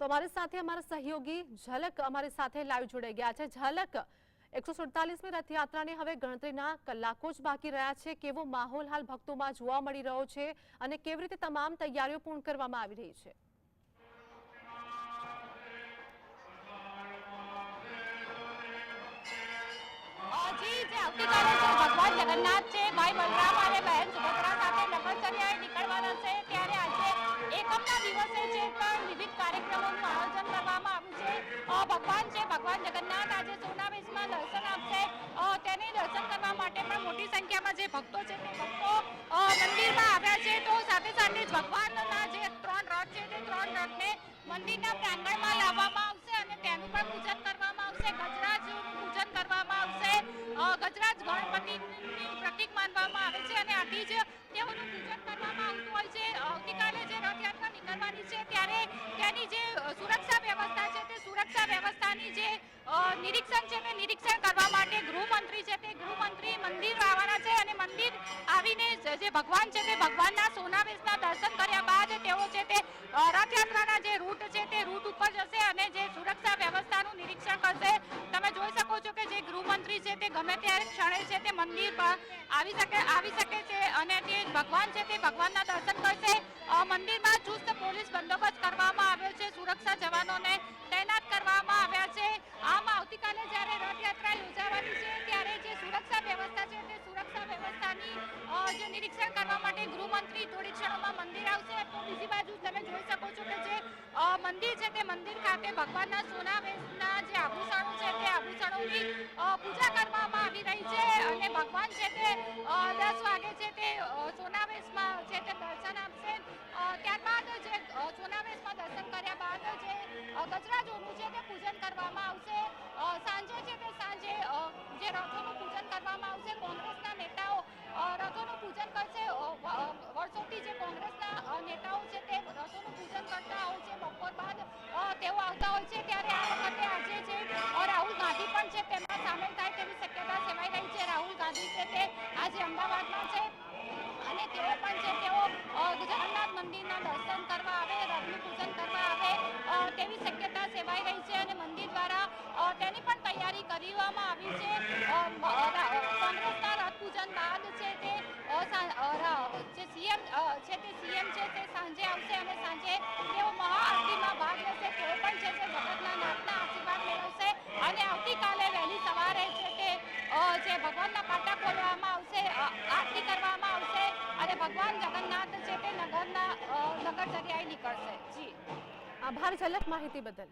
તો અમારી સાથે અમારા સહયોગી ઝલક અમારી સાથે લાઈવ જોડાઈ ગયા છે. ઝલક, એકસો સુડતાલીસમી રથયાત્રાને હવે ગણતરીના કલાકો જ બાકી રહ્યા છે. કેવો માહોલ હાલ ભક્તોમાં જોવા મળી રહ્યો છે અને કેવી રીતે તમામ તૈયારીઓ પૂર્ણ કરવામાં આવી રહી છે? જે ભગવાન જગન્નાથ છે. ભાઈ બલરામ અને બહેન સુભદ્રા સાથે નગરચર્યાએ નીકળવાના છે. ત્યારે આજે કાર્યક્રમોનું આયોજન છે. તે ત્રણ રથ છે મંદિરના પ્રાંગણમાં લાવવામાં આવશે અને પૂજન કરવામાં આવશે. ગજરાજનું પૂજન કરવામાં આવશે. ગજરાજ ગણપતિનું પ્રતીક માનવામાં આવે છે અને આથી જ તેઓનું પૂજન કરવામાં ત્યારે જે સુરક્ષા વ્યવસ્થા છે તે સુરક્ષા વ્યવસ્થાની જે નિરીક્ષણ છે તે નિરીક્ષણ કરવા માટે ગૃહમંત્રી છે તે ગૃહમંત્રી મંદિર આવવાના છે અને મંદિર આવીને જે ભગવાન છે તે ભગવાનના સોનાવેશના દર્શન કર્યા બાદ તેઓ છે તે રથયાત્રાના જે રૂટ છે તે રૂટ ઉપર જશે અને જે સુરક્ષા વ્યવસ્થાનું નિરીક્ષણ કરશે. તમે જોઈ શકો છો કે જે ગૃહમંત્રી છે તે ગમે ત્યારે ક્ષણે છે તે મંદિર પર આવી શકે આવી શકે છે અને તે ભગવાન છે તે ભગવાનના દર્શન કરશે. મંદિરમાં ચુસ્ત પોલીસ બંદોબસ્ત કરવામાં આવ્યો છે. સુરક્ષા જવાનોને તૈનાત કરવામાં આવ્યા છે. આમ આવતીકાલે જ્યારે રથયાત્રા યોજાવાની છે, ત્યારે જે સુરક્ષા વ્યવસ્થા છે તે સુરક્ષા વ્યવસ્થાની જે નિરીક્ષણ કરવા માટે ગૃહમંત્રી થોડી ક્ષણોમાં મંદિર આવશે. તો બીજી બાજુ તમે જોઈ શકો છો કે જે મંદિર છે તે મંદિર ખાતે ભગવાનના સોનાવેશના જે આભૂષણો છે તે આભૂષણોની પૂજા કરવામાં આવી રહી છે. અને ભગવાન છે તે દસ વાગે છે તે સોના સોનાવેશમાં છે તે દર્શન આપશે. ત્યારબાદ જે સાંજે છે તે સાંજે જે રથોનું પૂજન કરવામાં આવશે, કોંગ્રેસના નેતાઓ રથોનું પૂજન કરશે વર્ષોથી જે કોંગ્રેસના નેતાઓ છે તે રથોનું પૂજન કરતા હોય છે, બપોર બાદ તેઓ આવતા હોય છે, ત્યારે આ વખતે આજે છે રાહુલ ગાંધી પણ છે તેમાં સામેલ થાય તેવી શક્યતા સેવાઈ રહી છે. રાહુલ ગાંધી છે તે આજે અમદાવાદમાં છે અને તેઓ પણ છે તેઓ જગન્નાથ મંદિરના દર્શન કરવા આવે, રથનું પૂજન કરવા આવે તેવી શક્યતા સેવાઈ રહી છે અને મંદિર દ્વારા કરવામાં આવી છે. અ, મ- અ, રા- અ, કોંગ્રેસના રથ પૂજન બાદ છે તે જે સીએમ છે તે સીએમ છે તે સાંજે આવશે અને સાંજે તેઓ મહાઆરતીમાં ભાગ લેશે. તેઓ પણ છે તે જગતના નાથના આશીર્વાદ મેળવશે. અને આવતીકાલે વહેલી સવારે છે તે જે ભગવાનના પાટા ખોલવામાં આવશે આરતી કરવામાં આવશે અને ભગવાન જગન્નાથ છે તે નગરના નગર જગ્યાએ નીકળશે. જી. આભાર ઝલક માહિતી બદલ.